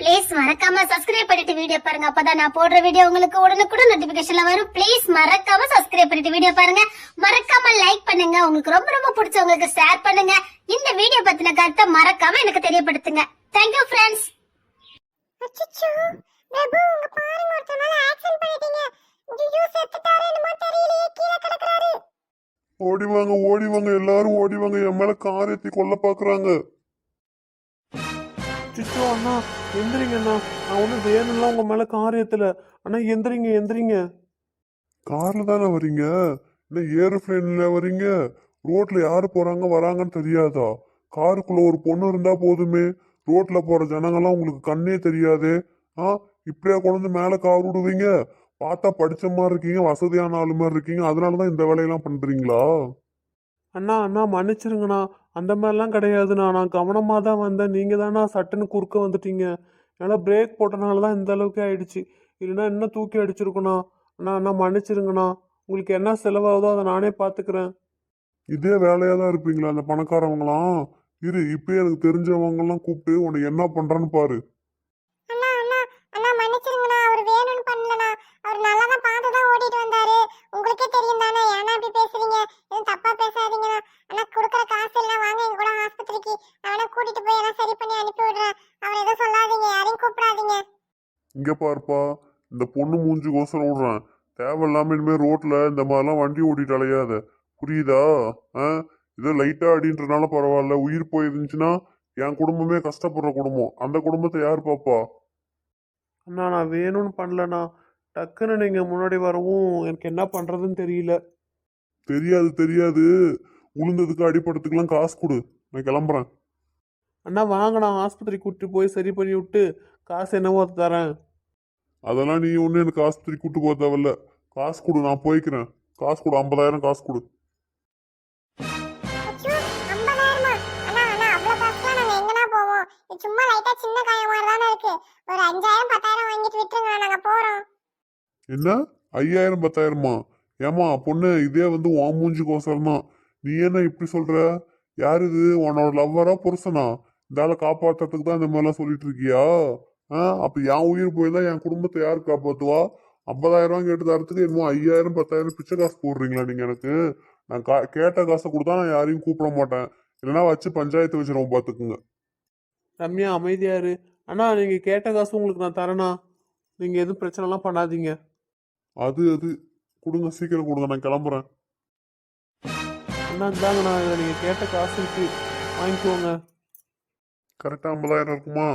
Please மறக்காம subscribe பண்ணிட்டு video பாருங்க. அப்பதான் நான் போடுற வீடியோ உங்களுக்கு உடனுக்குடன் நோட்டிபிகேஷன்ல வரும். ப்ளீஸ் மறக்காம சப்ஸ்கிரைப் பண்ணிட்டு வீடியோ பாருங்க. மறக்காம லைக் பண்ணுங்க. உங்களுக்கு ரொம்ப ரொம்ப பிடிச்சவங்களுக்கு ஷேர் பண்ணுங்க. இந்த வீடியோ பத்தின கருத்தை மறக்காம எனக்கு தெரியப்படுத்துங்க. தேங்க்யூ ஃப்ரெண்ட்ஸ் அச்சச்சோ. பிரபு உங்க பாருங்க ஒருத்தர் மேல ஆக்சன் பண்ணிட்டீங்க. ஐயோ செத்துட்டாரு என்னமோ தெரியலையே. கீழே கிடக்குறாரு. ஓடி வாங்க ஓடி வாங்க எல்லாரும் ஓடி வாங்க என் மேல கார் ஏத்தி கொல்ல பாக்குறாங்க. சிச்சோ அண்ணா? எந்திரிங்க அண்ணா. நான் ஒன்றும் வேணும்லாம் உங்கள் மேலே காரியத்தில். அண்ணா எந்திரிங்க எந்திரிங்க. காரில் தானே வரீங்க? என்ன ஏரோப்ளேனில் வரீங்க? ரோட்டில் யார் போகிறாங்க வராங்கன்னு தெரியாதா? காருக்குள்ளே ஒரு பொண்ணு இருந்தால் போதுமே. ரோட்டில் போகிற ஜனங்கள்லாம் உங்களுக்கு கண்ணே தெரியாதே. ஆ இப்படியா கொண்டு மேலே கார் விடுவீங்க? பார்த்தா படிச்ச மாதிரி இருக்கீங்க வசதியான ஆளு மாதிரி இருக்கீங்க. அதனால தான் இந்த வேலையெல்லாம் பண்ணுறீங்களா அண்ணா அண்ணா மன்னிச்சிருங்கண்ணா. அந்த மாதிரிலாம் கிடையாதுண்ணா. நான் கவனமாக தான் வந்தேன். நீங்கள் தாண்ணா சட்டுன்னு குறுக்க வந்துட்டீங்க. என்னால் பிரேக் போட்டனால தான் இந்த அளவுக்கு ஆயிடுச்சு. இல்லைன்னா இன்னும் தூக்கி அடிச்சிருக்கண்ணா. அண்ணா அண்ணா மன்னிச்சிருங்கண்ணா. உங்களுக்கு என்ன செலவாகுதோ அதை நானே பார்த்துக்கிறேன் இதே வேலையாக தான் இருப்பீங்களா அந்த பணக்காரவங்களாம்? இரு இப்பயே எனக்கு தெரிஞ்சவங்கலாம் கூப்பிட்டு உன்னை என்ன பண்ணுறேன்னு பாரு அண்ணா அண்ணா அண்ணா மன்னிச்சிருங்கண்ணா அவர் வேணும்னு பண்ணலண்ணா அவர் நல்லா தான் பார்த்து தான் ஓடிட்டு வந்தாரு உங்களுக்கே தெரியும் தானே ஏன்னா இப்படி பேசுறீங்க எதுவும் தப்பா பேசாதீங்கண்ணா அண்ணா கொடுக்குற காசு எல்லாம் வாங்க எங்க கூட ஆஸ்பத்திரிக்கு அவனை கூட்டிட்டு போய் எல்லாம் சரி பண்ணி அனுப்பி விடுறேன் அவர் எதுவும் சொல்லாதீங்க யாரையும் கூப்பிடாதீங்க இங்க பாருப்பா இந்த பொண்ணு மூஞ்சி கோசரம் விடுறேன். தேவையில்லாம இனிமேல் ரோட்ல இந்த மாதிரிலாம் வண்டி ஓட்டிட்டு அலையாத. புரியுதா? ஆ? இதோ லைட்டா அடின்றனால பரவாயில்ல. உயிர் போயிருந்துச்சுன்னா என் குடும்பமே கஷ்டப்படுற குடும்பம். அந்த குடும்பத்தை யார் பாப்பா? அண்ணா நான் வேணும்னு பண்ணலண்ணா. டக்குன்னு நீங்கள் முன்னாடி வரவும் எனக்கு என்ன பண்ணுறதுன்னு தெரியல. தெரியாது தெரியாது. உளுந்ததுக்கு அடிப்படத்துக்கெல்லாம் காசு கொடு. நான் கிளம்புறேன். அண்ணா வாங்க நான் ஆஸ்பத்திரி கூட்டிட்டு போய் சரி பண்ணி விட்டு காசு என்னவோ அதை தரேன். அதெல்லாம் நீ ஒன்றும் எனக்கு ஆஸ்பத்திரி கூட்டு போக தேவையில்ல. காசு கொடு நான் போய்க்கிறேன். காசு கொடு ஐம்பதாயிரம் காசு கொடு. அச்சோ, 50,000 அண்ணா, அண்ணா, அவ்வளவு காசுலாம் நாங்க எங்கண்ணா போவோம்? இது சும்மா லைட்டா சின்ன காயம் மாதிரி தானே இருக்கு. ஒரு அஞ்சாயிரம், பத்தாயிரம் வாங்கிட்டு விட்டுருங்க, நாங்க போறோம். என்ன? ஐயாயிரம் பத்தாயிரமா? ஏமா பொண்ணு இதே வந்து உன் மூஞ்சி கோசரம் தான் நீ என்ன இப்படி சொல்ற? யார் இது? உன்னோட லவ்வரா புருஷனா? இந்த ஆளை காப்பாத்துறதுக்கு தான் இந்த மாதிரிலாம் சொல்லிட்டு இருக்கியா? அப்ப என் உயிர் போயிருந்தா என் குடும்பத்தை யார் காப்பாத்துவா? ஐம்பதாயிரம் ரூபாய் கேட்டு தரத்துக்கு என்னமோ ஐயாயிரம் பத்தாயிரம் பிச்சை காசு போடுறீங்களா நீங்க எனக்கு? நான் கா கேட்ட காசை கொடுத்தா நான் யாரையும் கூப்பிட மாட்டேன். இல்லைன்னா வச்சு பஞ்சாயத்து வச்சிருவோம் பாத்துக்குங்க. ரம்யா அமைதியாரு அண்ணா நீங்கள் கேட்ட காசு உங்களுக்கு நான் தரேண்ணா. நீங்கள் எதுவும் பிரச்சனைலாம் பண்ணாதீங்க. அது அது. கொடுங்க சீக்கிரம் கொடுங்க நான் கிளம்புறேன். அண்ணா இந்தாங்கண்ணா நீங்கள் கேட்ட காசு இருக்கு. வாங்கிக்கோங்க. கரெக்டாக ஐம்பதாயிரம் இருக்குமா?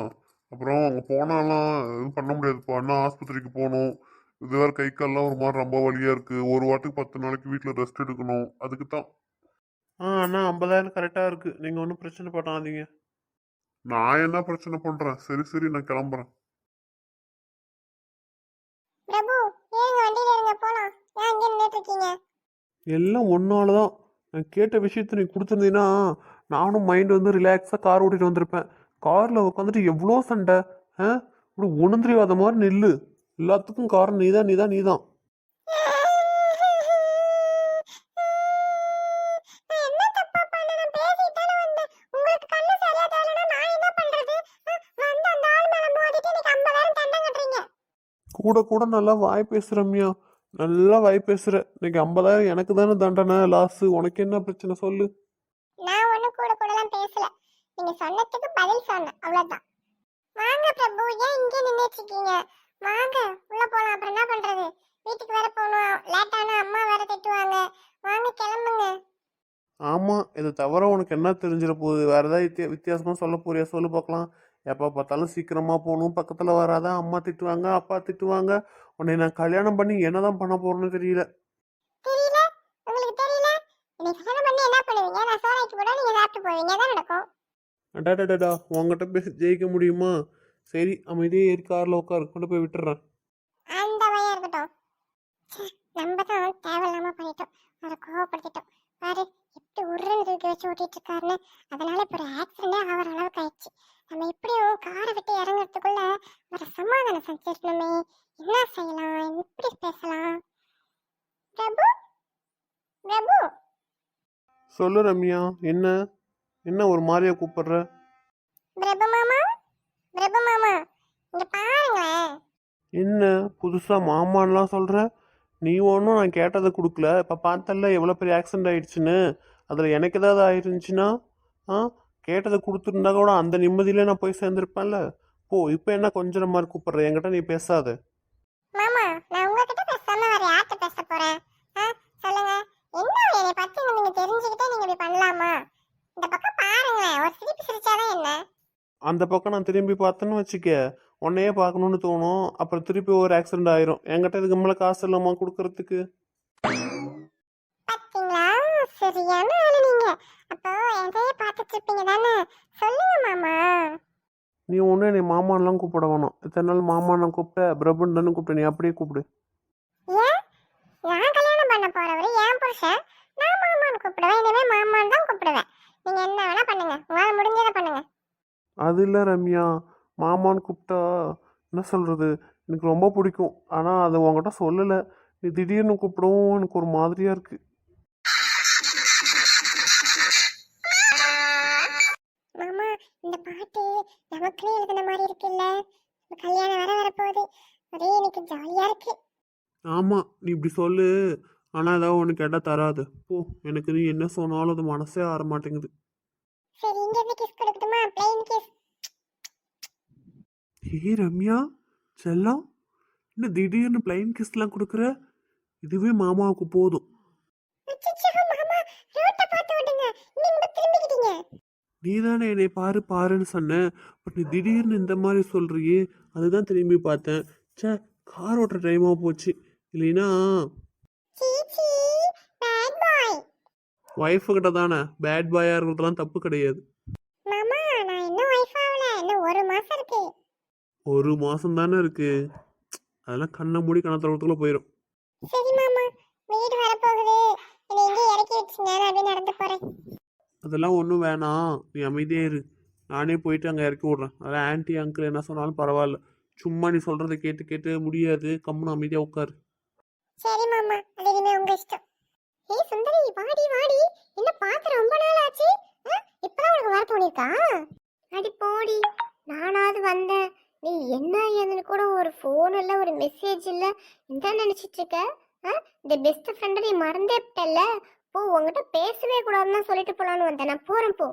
அப்புறம் அங்கே போனாலாம் எதுவும் பண்ண முடியாதுப்பா அண்ணா ஆஸ்பத்திரிக்கு போகணும். இது வேறு கை கால்லாம் ஒரு மாதிரி ரொம்ப வலியாக இருக்குது ஒரு வாட்டுக்கு பத்து நாளைக்கு வீட்டில் ரெஸ்ட் எடுக்கணும். அதுக்கு தான் ஆ அண்ணா ஐம்பதாயிரம் கரெக்டாக இருக்குது நீங்கள் ஒன்றும் பிரச்சனை பண்ணாதீங்க. நான் என்ன பிரச்சனை பண்ணுறேன் சரி சரி நான் கிளம்புறேன். பிரபு, ஏறுங்க, வண்டியில ஏறுங்க, போலாம். ஏன் இங்கே நின்னுட்டு இருக்கீங்க? எல்லாம் ஒன்னால தான் நான் கேட்ட விஷயத்த நீ கொடுத்துருந்தீங்கன்னா நானும் மைண்ட் வந்து ரிலாக்ஸாக கார் ஓட்டிட்டு வந்திருப்பேன். காரில் உட்காந்துட்டு எவ்வளோ சண்டை ஆ இப்படி உணர்ந்திரிவாத மாதிரி நில்லு எல்லாத்துக்கும் காரணம் நீதான் நீதான் நீதான் நான் என்ன தப்பா பண்ணேன்? நான் பேசிட்டு தானே வந்தேன். உங்களுக்கு கண்ணு சரியா தெரியலனா நான் என்ன பண்றது? ஆ, வந்து அந்த ஆள் மேல மோதிட்டு எனக்கு 50,000 தண்டம் கட்டுறீங்க. கூட கூட நல்லா வாய் பேசுகிறம்யா நல்லா வாய் பேசுகிற இன்னைக்கு ஐம்பதாயிரம் எனக்கு தானே தண்டனை லாஸு உனக்கு என்ன பிரச்சனை சொல்லு நான் ஒண்ணும் கூட கூடலாம் பேசல நீங்க சொன்னதுக்கு பதில் சொன்னேன். அவ்வளவுதான். வாங்க பிரபு ஏன் இங்க நின்னுட்டு வாங்க உள்ள போலாம். அப்புறம் என்ன பண்றது? வீட்டுக்கு வேற போகணும். லேட் ஆனா அம்மா வேற திட்டுவாங்க. வாங்க கிளம்புங்க. ஆமாம் இது தவிர உனக்கு என்ன தெரிஞ்சிட போகுது? வேறு ஏதாவது வித்தியாசமா வித்தியாசமாக சொல்ல போறியா? சொல்லு பார்க்கலாம். எப்போ பார்த்தாலும் சீக்கிரமாக போகணும். பக்கத்தில் வராத? அம்மா திட்டுவாங்க அப்பா திட்டுவாங்க. உன்னை நான் கல்யாணம் பண்ணி என்னதான் பண்ண போறேன்னு தெரியல உங்களுக்கு தெரியல இன்னைக்கு கல்யாணம் பண்ணி என்ன பண்ணுவீங்க நான் சோறாக்கி போட நீங்க சாப்பிட்டு போவீங்க தான் நடக்கும் அடாடாடா உங்ககிட்ட பேசி ஜெயிக்க முடியுமா? சரி அமைதியே ஏறி காரில் உட்காரு கொண்டு போய் விட்டுறேன். அந்த பையன் இருக்கட்டும். ச்சே, நம்ம தான் தேவையில்லாம பண்ணிட்டோம். அதை கோவப்படுத்திட்டோம். பாரு எப்படி உருன்னு தூக்கி வச்சு ஓட்டிட்டு இருக்காருன்னு. அதனால இப்போ ஒரு ஆக்சிடென்டே ஆகிற அளவுக்கு ஆயிடுச்சு. நம்ம எப்படியும் காரை விட்டு இறங்குறதுக்குள்ள ஒரு சமாதானம் செஞ்சிருக்கணுமே என்ன செய்யலாம்? எப்படி பேசலாம்? பிரபு? பிரபு? சொல்லு ரம்யா என்ன? என்ன ஒரு மாதிரியா கூப்பிடுற? பிரபு மாமா பிரபு மாமா என்ன புதுசாக மாமான்லாம் சொல்கிற நீ ஒன்றும் நான் கேட்டதை கொடுக்கல. இப்போ பார்த்தல எவ்வளோ பெரிய ஆக்சிடென்ட் ஆயிடுச்சுன்னு. அதில் எனக்கு ஏதாவது ஆயிருந்துச்சுன்னா? ஆ கேட்டதை கொடுத்துருந்தா கூட அந்த நிம்மதியிலே நான் போய் சேர்ந்துருப்பேன்ல. போ இப்போ என்ன கொஞ்சம் மாதிரி கூப்பிட்ற? என்கிட்ட நீ பேசாத மாமா நான் உங்ககிட்ட பேசாம வேற யார்கிட்ட பேச போறேன் ஆ சொல்லுங்க என்ன என்னை பத்தி நீங்க தெரிஞ்சுக்கிட்டே நீங்க இப்படி பண்ணலாமா இந்த பக்கம் பாருங்களேன் ஒரு சிரிப்பு சிரிச்சாதான் என்ன அந்த பக்கம் நான் திரும்பி பார்த்தேன்னு வச்சுக்க உன்னையே பார்க்கணுன்னு தோணும். அப்புறம் திருப்பி ஒரு ஆக்சிடென்ட் ஆயிரும். என்கிட்ட இதுக்கு மேலே காசு இல்லாமா கொடுக்கறதுக்கு. சரியான ஆளு நீங்க. அப்போ எதையே பார்த்துட்டு இருப்பீங்க தானே? சொல்லுங்க மாமா. நீ ஒன்றும் என்னை மாமான்லாம் கூப்பிட வேணாம். இத்தனை நாள் மாமான்னு கூப்பிட்ட பிரபுண்டன்னு கூப்பிட்ட நீ அப்படியே கூப்பிடு. ஏன்? நான் கல்யாணம் பண்ண போறவரு என் புருஷன். நான் மாமான்னு கூப்பிடுவேன். இனிமே மாமான்னு தான் கூப்பிடுவேன். நீங்க என்ன வேணா பண்ணுங்க. உங்களால முடிஞ்சதை பண்ணுங்க. அது இல்லை ரம்யா. மாமான்னு கூப்பிட்டா என்ன சொல்கிறது எனக்கு ரொம்ப பிடிக்கும். ஆனால் அதை உன்கிட்ட சொல்லலை. நீ திடீர்னு கூப்பிடவும் எனக்கு ஒரு மாதிரியாக இருக்குது மாமா இந்த பாட்டு நமக்குன்னு எழுதின மாதிரி இருக்குல்ல? கல்யாணம் வர வரப்போகுது. ஒரே எனக்கு ஜாலியா இருக்கு. ஆமாம் நீ இப்படி சொல்லு. ஆனால் ஏதாவது ஒன்று கேட்டால் தராது. போ எனக்கு நீ என்ன சொன்னாலும் அது மனசே ஆற மாட்டேங்குது. சரி இங்க இருந்து கிஸ் கொடுக்கட்டுமா? பிளைன் கிஸ் ஏய் ரம்யா செல்லம் என்ன திடீர்னு பிளைன் கிஸ்லாம் கொடுக்குற? இதுவே மாமாவுக்கு போதும். அச்சச்சோ மாமா ரோட்ட பார்த்து விடுங்க நீங்க திரும்பிக்கிட்டீங்க. நீ தானே என்னை பாரு பாருன்னு சொன்ன. பட் நீ திடீர்னு இந்த மாதிரி சொல்றியே அதுதான் திரும்பி பார்த்தேன். ச்சே கார் ஓட்டுற டைமாக போச்சு. இல்லைன்னா சீச்சி பேட் பாய் ஒய்ஃபு கிட்ட தானே பேட் பாயாக இருக்கிறதுலாம் தப்பு கிடையாது. மாமா நான் இன்னும் ஒய்ஃப் ஆகல. இன்னும் ஒரு மாசம் இருக்கு. ஒரு மாதம் தானே இருக்கு. அதெல்லாம் கண்ணை மூடி கணத்துறதுக்குள்ளே போயிடும் சரி மாமா வீடு வரப்போகுது. என்னை எங்கே இறக்கி வச்சுங்க. நான் அப்படியே நடந்து போறேன். அதெல்லாம் ஒன்றும் வேணாம். நீ அமைதியே இரு. நானே போயிட்டு அங்கே இறக்கி விட்றேன். அதெல்லாம் ஆன்ட்டி அங்கிள் என்ன சொன்னாலும் பரவாயில்ல. சும்மா நீ சொல்கிறத கேட்டு கேட்டு முடியாது. கம்முன்னு அமைதியாக உட்காரு. சரி மாமா அது இனிமே உங்க இஷ்டம் ஏய் சுந்தரி வாடி வாடி என்ன பார்த்து ரொம்ப நாள் ஆச்சு ஆ, பண்ணிருக்கா அடி போடி நானாவது வந்தேன். நீ என்ன ஏதுன்னு கூட ஒரு ஃபோன் இல்லை ஒரு மெசேஜ் இல்லை. என்ன நினச்சிட்டு இருக்க ஆ, இந்த பெஸ்ட் ஃப்ரெண்டை நீ மறந்தே விட்டல்ல. போ உங்ககிட்ட பேசவே கூடாதுன்னு தான் சொல்லிட்டு போலான்னு வந்தேன். நான் போகிறேன் போ.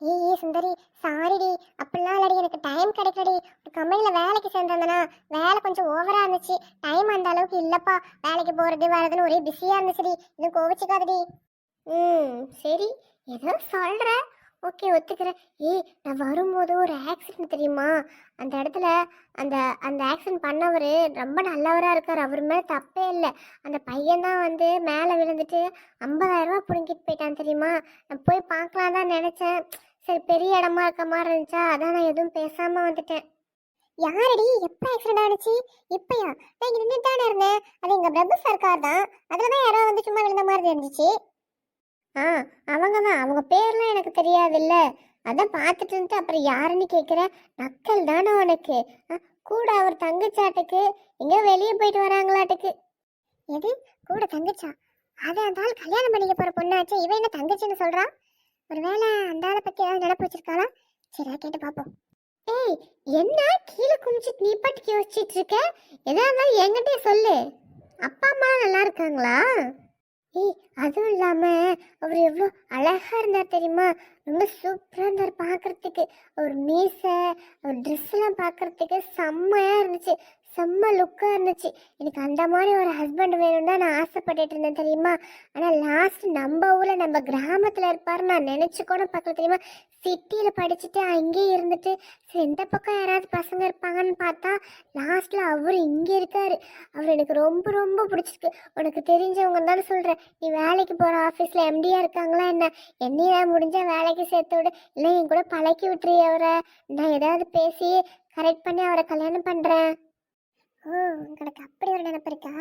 ஏய் சுந்தரி சாரிடி அப்படிலாம் இல்லடி எனக்கு டைம் கிடைக்கலடி. ஒரு கம்பெனியில் வேலைக்கு சேர்ந்திருந்தேனா வேலை கொஞ்சம் ஓவராக இருந்துச்சு. டைம் அந்த அளவுக்கு இல்லைப்பா. வேலைக்கு போகிறது வரதுன்னு ஒரே பிஸியாக இருந்துச்சுடி. இன்னும் கோவிச்சுக்காதடி. ம் சரி. ஏதோ சொல்கிறேன் ஓகே ஒத்துக்கிறேன். ஏய் நான் வரும்போது ஒரு ஆக்சிடென்ட் தெரியுமா? அந்த இடத்துல அந்த அந்த ஆக்சிடென்ட் பண்ணவர் ரொம்ப நல்லவராக இருக்கார். அவர் மேலே தப்பே இல்லை. அந்த பையன் தான் வந்து மேலே விழுந்துட்டு ஐம்பதாயிரரூபா ரூபாய் பிடுங்கிட்டு போயிட்டான் தெரியுமா? நான் போய் பார்க்கலாம் தான் நினச்சேன். சரி பெரிய இடமா இருக்க மாதிரி இருந்துச்சா? அதான் நான் எதுவும் பேசாமல் வந்துட்டேன். யாரடி? எப்போ ஆக்சிடென்ட் ஆனிச்சு? இப்பயா? நான் இங்கே நின்றுட்டு தானே இருந்தேன். அது எங்கள் பிரபு சர்க்கார் தான். அதில் தான் யாரோ வந்து சும்மா விழுந்த மாதிரி இருந்துச்சு ஆ அவங்க தான் அவங்க பேர்லாம் எனக்கு தெரியாதுல்ல. அதான் பார்த்துட்டு இருந்து அப்புறம் யாருன்னு கேட்குற? நக்கல் தானே உனக்கு. ஆ, கூட அவர் தங்கச்சாட்டுக்கு எங்கேயோ வெளியே போயிட்டு வராங்களாட்டுக்கு. எது? கூட தங்கச்சா? அதை அந்த ஆள் கல்யாணம் பண்ணிக்க போகிற பொண்ணாச்சு. இவன் என்ன தங்கச்சின்னு சொல்கிறான் ஒருவேளை அந்த ஆளை பற்றி ஏதாவது நினப்பு வச்சிருக்காளா? சரி கேட்டு பார்ப்போம். ஏய் என்ன? கீழே குமிச்சிட்டு நீ பாட்டுக்கு யோசிச்சுட்டு இருக்க? எதா இருந்தாலும் என்கிட்டயே சொல்லு. அப்பா அம்மா நல்லா இருக்காங்களா? ஏய் அதுவும் இல்லாம அவர் எவ்வளோ அழகா இருந்தார் தெரியுமா? ரொம்ப சூப்பராக இருந்தார் பார்க்கறதுக்கு. அவர் மீசை அவர் ட்ரெஸ் எல்லாம் பார்க்கறதுக்கு செம்மையா இருந்துச்சு. செம்ம லுக்காக இருந்துச்சு. எனக்கு அந்த மாதிரி ஒரு ஹஸ்பண்ட் வேணும் தான் நான் ஆசைப்பட்டுட்டு இருந்தேன் தெரியுமா? ஆனால் லாஸ்ட் நம்ம ஊரில் நம்ம கிராமத்தில் இருப்பார் நான் நினச்சி கூட பார்க்கல தெரியுமா? சிட்டியில் படிச்சுட்டு அங்கேயே இருந்துட்டு சரி இந்த பக்கம் யாராவது பசங்க இருப்பாங்கன்னு பார்த்தா லாஸ்ட்டில் அவர் இங்கே இருக்கார். அவர் எனக்கு ரொம்ப ரொம்ப பிடிச்சிருக்கு. உனக்கு தெரிஞ்சவங்க தானே சொல்கிறேன் நீ வேலைக்கு போகிற ஆஃபீஸில் எம்டியாக இருக்காங்களா என்ன? என்னையா முடிஞ்சால் வேலைக்கு சேர்த்து விடு. இல்லை என் கூட பழக்கி விட்டுரு அவரை. நான் ஏதாவது பேசி கரெக்ட் பண்ணி அவரை கல்யாணம் பண்ணுறேன் ஓ உங்களுக்கு அப்படி ஒரு நினைப்பு இருக்கா?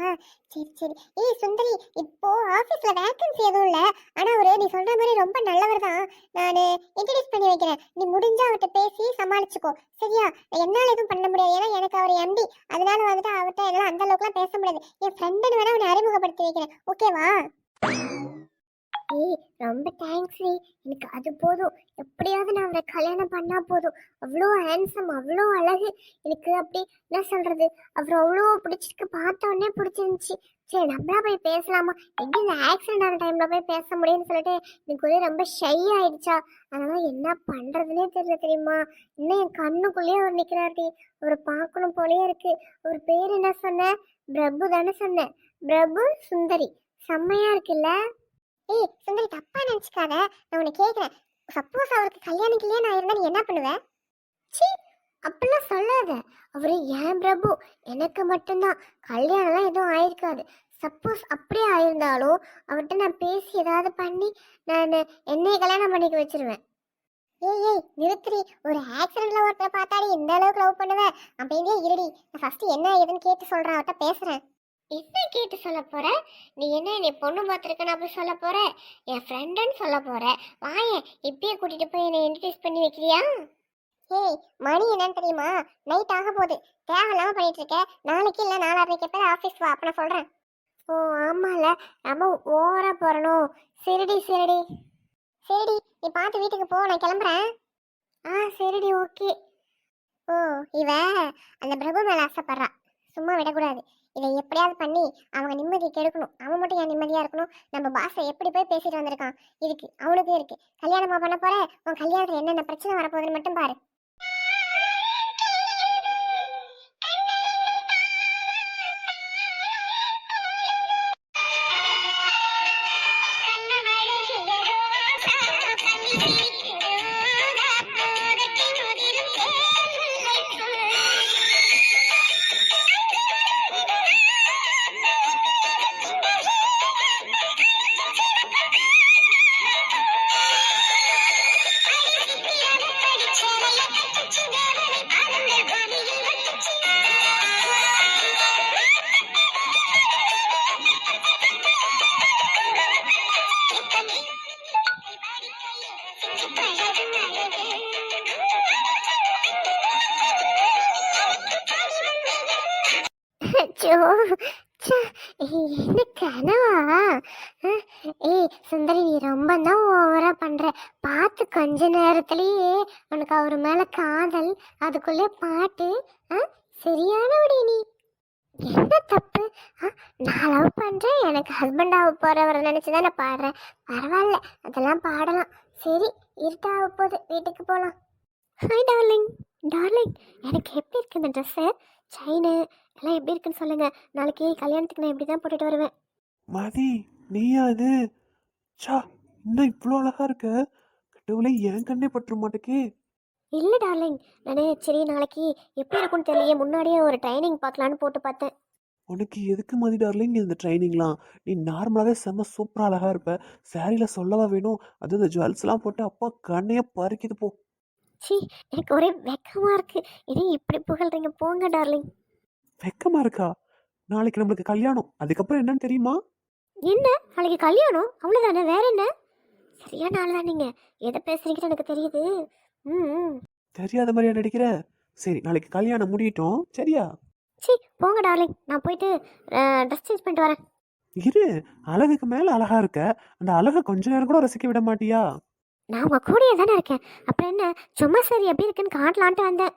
சரி சரி. ஏய் சுந்தரி இப்போ ஆஃபீஸில் வேக்கன்சி எதுவும் இல்லை. ஆனால் அவரு நீ சொல்கிற மாதிரி ரொம்ப நல்லவர் தான். நான் இன்ட்ரடியூஸ் பண்ணி வைக்கிறேன். நீ முடிஞ்சா அவர்கிட்ட பேசி சமாளிச்சுக்கோ. சரியா? என்னால் எதுவும் பண்ண முடியாது. ஏன்னா எனக்கு அவர் எம்டி அதனால வந்துட்டு அவர்கிட்ட என்னால் அந்த அளவுக்குலாம் பேச முடியாது. என் ஃப்ரெண்டுன்னு வேணால் அவனை அறிமுகப்படுத்தி வைக்கிறேன். ஓகேவா ஏய் ரொம்ப தேங்க்ஸ் ரீ எனக்கு அது போதும். எப்படியாவது நான் அவரை கல்யாணம் பண்ணால் போதும். அவ்வளோ ஹேண்ட்ஸம் அவ்வளோ அழகு. எனக்கு அப்படி என்ன சொல்கிறது அவர் அவ்வளோ பிடிச்சிருக்கு. பார்த்த உடனே சரி நம்மளா போய் பேசலாமா? எங்கே இந்த ஆக்சிடென்ட் ஆன டைமில் போய் பேச முடியும்னு சொல்லிட்டு எனக்கு ஒரே ரொம்ப ஷை ஆயிடுச்சா. அதனால் என்ன பண்ணுறதுனே தெரியல தெரியுமா? இன்னும் என் கண்ணுக்குள்ளேயே அவர் நிக்கிறாரு அவரை பார்க்கணும் போலயே இருக்கு. அவர் பேர் என்ன சொன்னேன் பிரபு தானே சொன்னேன் பிரபு சுந்தரி. செம்மையாக இருக்குல்ல? ஏய் சுந்தரி தப்பா நினைச்சுக்காத. நான் உன்னை கேட்கிறேன் சப்போஸ் அவருக்கு கல்யாணம் கல்யாணம் ஆயிருந்தா நீ என்ன பண்ணுவேன் சீ அப்படிலாம் சொல்லாத. அவரு ஏன் பிரபு? எனக்கு மட்டும்தான். கல்யாணம்லாம் எதுவும் ஆயிருக்காது. சப்போஸ் அப்படியே ஆயிருந்தாலும் அவர்கிட்ட நான் பேசி ஏதாவது பண்ணி நான் என்னைய கல்யாணம் பண்ணிக்க வச்சிருவேன். ஏய் ஏய் நிறுத்திரி ஒரு ஆக்சிடென்ட்ல ஒருத்தரை பார்த்தாலே இந்த அளவுக்கு லவ் பண்ணுவேன் அப்படியே இருடி. நான் ஃபர்ஸ்ட் என்ன ஏதுன்னு கேட்டு சொல்றேன். அவர்கிட்ட பேசுறேன். என்ன கேட்டு சொல்ல போற? நீ என்ன நீ பொண்ணு பார்த்துருக்கன்னு அப்படி சொல்ல போற? என் ஃப்ரெண்டுன்னு சொல்ல போற. வாய இப்பயே கூட்டிட்டு போய் என்னை இன்ட்ரடியூஸ் பண்ணி வைக்கிறியா? ஏய் மணி என்னன்னு தெரியுமா? நைட் ஆக போகுது. தேவையில்லாம பண்ணிட்டு இருக்க. நாளைக்கு இல்லை நாளான்னைக்கு எப்போ ஆஃபீஸ் வா? அப்ப நான் சொல்றேன். ஓ ஆமால. நம்ம ஓவரா போறணும். சரிடி சரிடி. சரிடி நீ பார்த்து வீட்டுக்கு போ நான் கிளம்புறேன். ஆ சரிடி ஓகே ஓ இவ அந்த பிரபு மேல ஆசைப்படுறா. சும்மா விடக்கூடாது. இதை எப்படியாவது பண்ணி அவங்க நிம்மதியை கெடுக்கணும். அவன் மட்டும் ஏன் நிம்மதியா இருக்கணும்? நம்ம பாஸை எப்படி போய் பேசிட்டு வந்திருக்கான்? இதுக்கு அவனுக்கும் இருக்கு. கல்யாணமா பண்ண போற? உன் கல்யாணத்தில் என்னென்ன பிரச்சனை வரப்போகுதுன்னு மட்டும் பாரு. அவர் மேல காதல் அதுக்குள்ளே பாட்டு சரியான சரியானவடி நீ. என்ன தப்பு? நான் லவ் பண்ணுறேன் எனக்கு ஹஸ்பண்ட் ஆக நினச்சி தான் நான் பாடுறேன். பரவாயில்ல அதெல்லாம் பாடலாம். சரி இருட்டாக போகுது வீட்டுக்கு போகலாம் ஹாய் டார்லிங் டார்லிங் எனக்கு எப்படி இருக்கு இந்த ட்ரெஸ்ஸு செயின் எல்லாம் எப்படி இருக்குன்னு சொல்லுங்கள் நாளைக்கு கல்யாணத்துக்கு நான் இப்படி தான் போட்டுட்டு வருவேன். மதி நீயா அது சா இன்னும் இவ்வளோ அழகாக இருக்க. கடவுளே என் கண்ணே பற்ற மாட்டேக்கே. இல்லை டார்லிங். நானே சரி நாளைக்கு எப்படி இருக்கும்னு தெரியலையே முன்னாடியே ஒரு ட்ரைனிங் பார்க்கலான்னு போட்டு பார்த்தேன். உனக்கு எதுக்கு மதி டார்லிங் இந்த ட்ரைனிங்லாம்? நீ நார்மலாகவே செம்ம சூப்பராக அழகாக இருப்ப. சாரியில் சொல்லவா வேணும்? அது இந்த ஜுவல்ஸ்லாம் போட்டு அப்பா கண்ணையே பறிக்குது போ. சி எனக்கு ஒரே வெக்கமாக இருக்கு. இனி இப்படி புகழ்றீங்க போங்க டார்லிங். வெக்கமாக இருக்கா? நாளைக்கு நம்மளுக்கு கல்யாணம். அதுக்கப்புறம் என்னன்னு தெரியுமா? என்ன? நாளைக்கு கல்யாணம்? அவ்வளோதானே வேற என்ன? சரியான ஆள் தான் நீங்கள் எதை பேசுறீங்கன்னு எனக்கு தெரியுது. ம். தெரியாத மாதிரியா நடிக்கிற? சரி நாளைக்கு கல்யாணம் முடியட்டும். சரியா? சி போங்க டார்லிங். நான் போயிட்டு ட்ரெஸ் சேஞ்ச் பண்ணிட்டு வரேன். இரு. அழகுக்கு மேலே அழகா இருக்க. அந்த அழகை கொஞ்ச நேரம் கூட ரசிக்க விட மாட்டியா? நான் உங்கள் கூடயே தானே இருக்கேன். அப்புறம் என்ன சும்மா சரி எப்படி இருக்குன்னு காட்டலான்ட்டு வந்தேன்.